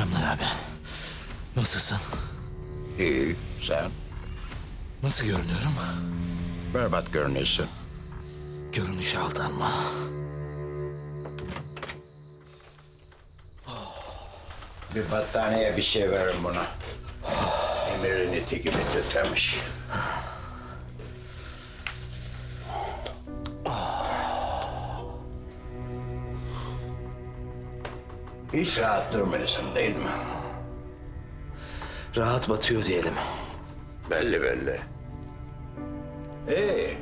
Akşamlar abi. Nasılsın? İyi, sen Nasıl görünüyorum? berbat görünüyorsun. Görünüşe aldanma. Bir battaniye bir şey verin buna. Emir'in iti gibi titremiş. Hiç rahat durmuyorsun değil mi? Rahat batıyor diyelim. Belli belli. Ee,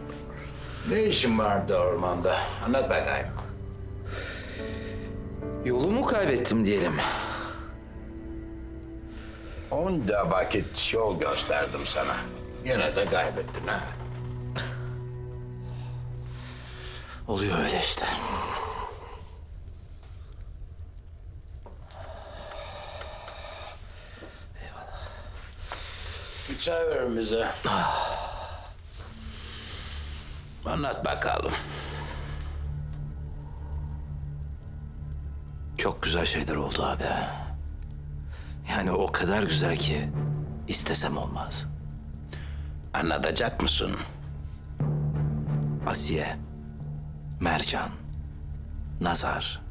ne işin vardı ormanda? Anlat bakayım. Yolumu kaybettim diyelim. Onca vakit yol gösterdim sana. Yine de kaybettin ha. Oluyor öyle işte. Çay verin bize. Anlat bakalım. Çok güzel şeyler oldu abi. Yani o kadar güzel ki istesem olmaz. Anlatacak mısın? Asiye, Mercan, Nazar,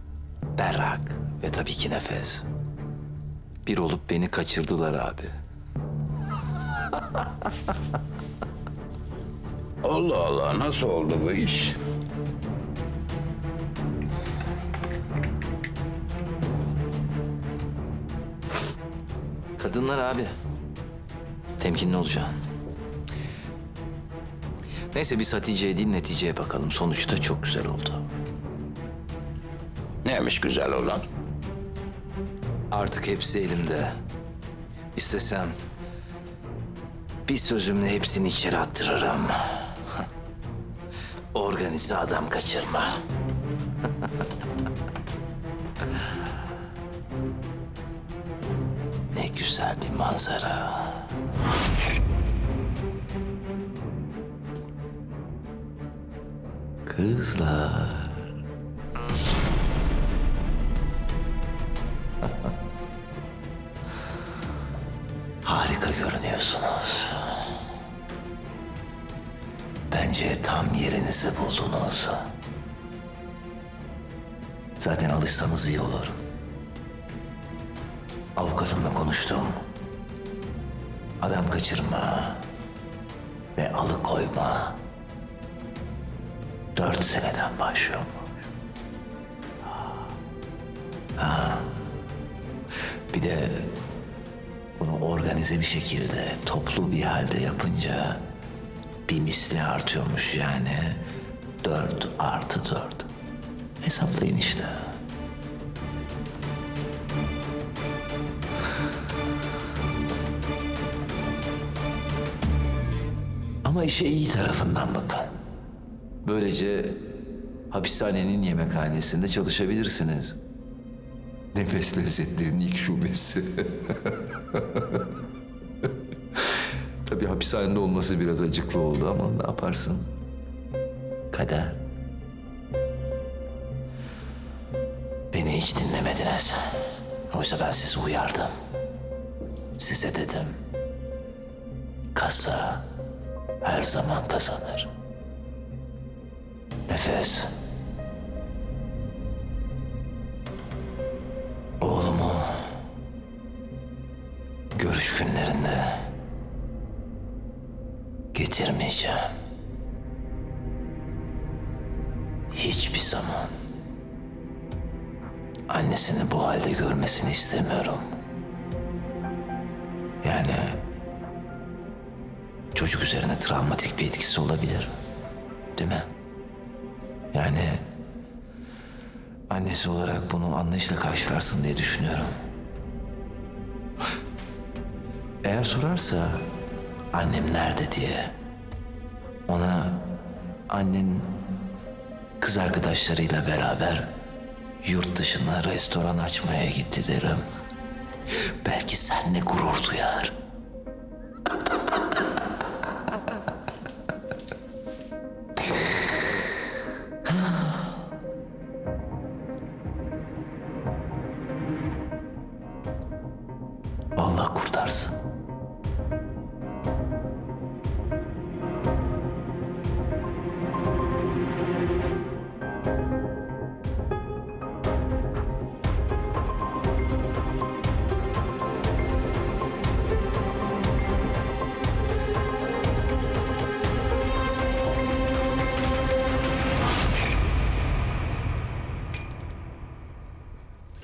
Berrak ve tabii ki Nefes. Bir olup beni kaçırdılar abi. Allah Allah nasıl oldu bu iş? Kadınlar abi. Temkinli olacaksın. Neyse biz Hatice'ye değil neticeye bakalım. Sonuçta çok güzel oldu. Neymiş güzel olan? Artık hepsi elimde. İstesem bir sözümle hepsini içeri attırırım. Organize adam kaçırma. ne güzel bir manzara. Kızlar. Yerinizi buldunuz. Zaten alışsanız iyi olur. Avukatımla konuştum. Adam kaçırma ve alıkoyma dört seneden başlıyor. Ha. Bir de bunu organize bir şekilde, toplu bir halde yapınca bir misli artıyormuş yani. Dört artı dört. Hesaplayın işte. Ama işe iyi tarafından bakın. Böylece hapishanenin yemekhanesinde çalışabilirsiniz. Nefes lezzetlerin ilk şubesi. Tabii hapishanede olması biraz acıklı oldu ama ne yaparsın? Kader. Beni hiç dinlemediniz. Oysa ben sizi uyardım. Size dedim. Kasa her zaman kazanır. Nefes. Oğlumu görüş günlerinde getirmeyeceğim. Hiçbir zaman annesini bu halde görmesini istemiyorum. Yani çocuk üzerine travmatik bir etkisi olabilir. Değil mi? Yani annesi olarak bunu anlayışla karşılarsın diye düşünüyorum. Eğer sorarsa annem nerede diye ona annen kız arkadaşlarıyla beraber yurt dışına restoran açmaya gitti derim. Belki seninle gurur duyar.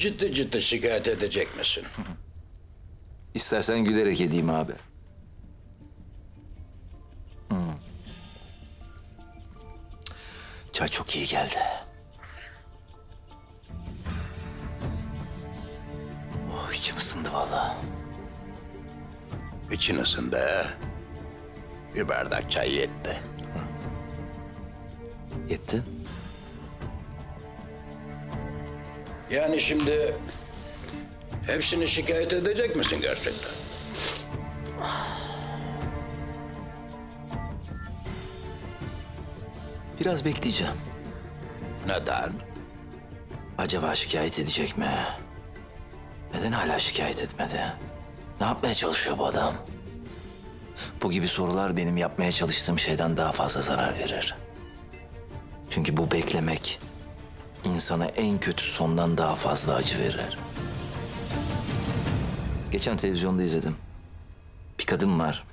Ciddi ciddi şikayet edecek misin? İstersen gülerek edeyim abi. Hmm. Çay çok iyi geldi. Oh, içim ısındı vallahi. İçin ısındı ha? Bir bardak çay yetti. Yetti. Yani şimdi hepsini şikayet edecek misin gerçekten? Biraz bekleyeceğim. Neden? Acaba şikayet edecek mi? Neden hala şikayet etmedi? Ne yapmaya çalışıyor bu adam? Bu gibi sorular benim yapmaya çalıştığım şeyden daha fazla zarar verir. Çünkü bu beklemek insana en kötü sondan daha fazla acı verir. Geçen televizyonda izledim. Bir kadın var.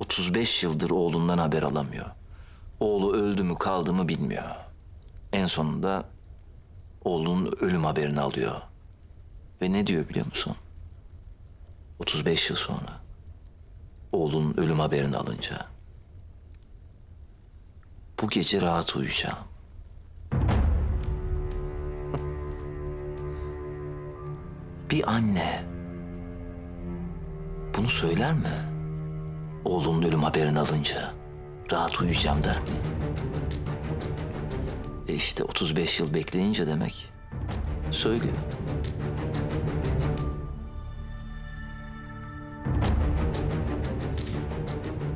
35 yıldır oğlundan haber alamıyor. Oğlu öldü mü kaldı mı bilmiyor. En sonunda oğlunun ölüm haberini alıyor. Ve ne diyor biliyor musun? 35 yıl sonra oğlunun ölüm haberini alınca bu gece rahat uyuyacağım. Bir anne bunu söyler mi? Oğlunun ölüm haberini alınca rahat uyuyacağım der mi? E işte 35 yıl bekleyince demek söylüyor.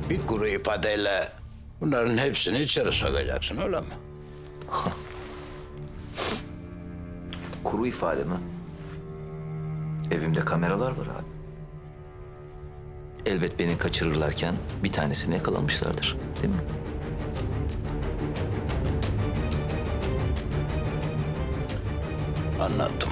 Bir kuru ifadeyle bunların hepsini içeri sokacaksın öyle mi? Kuru ifade mi? Evimde kameralar var abi. Elbet beni kaçırırlarken bir tanesini yakalamışlardır. Değil mi? Anlattım.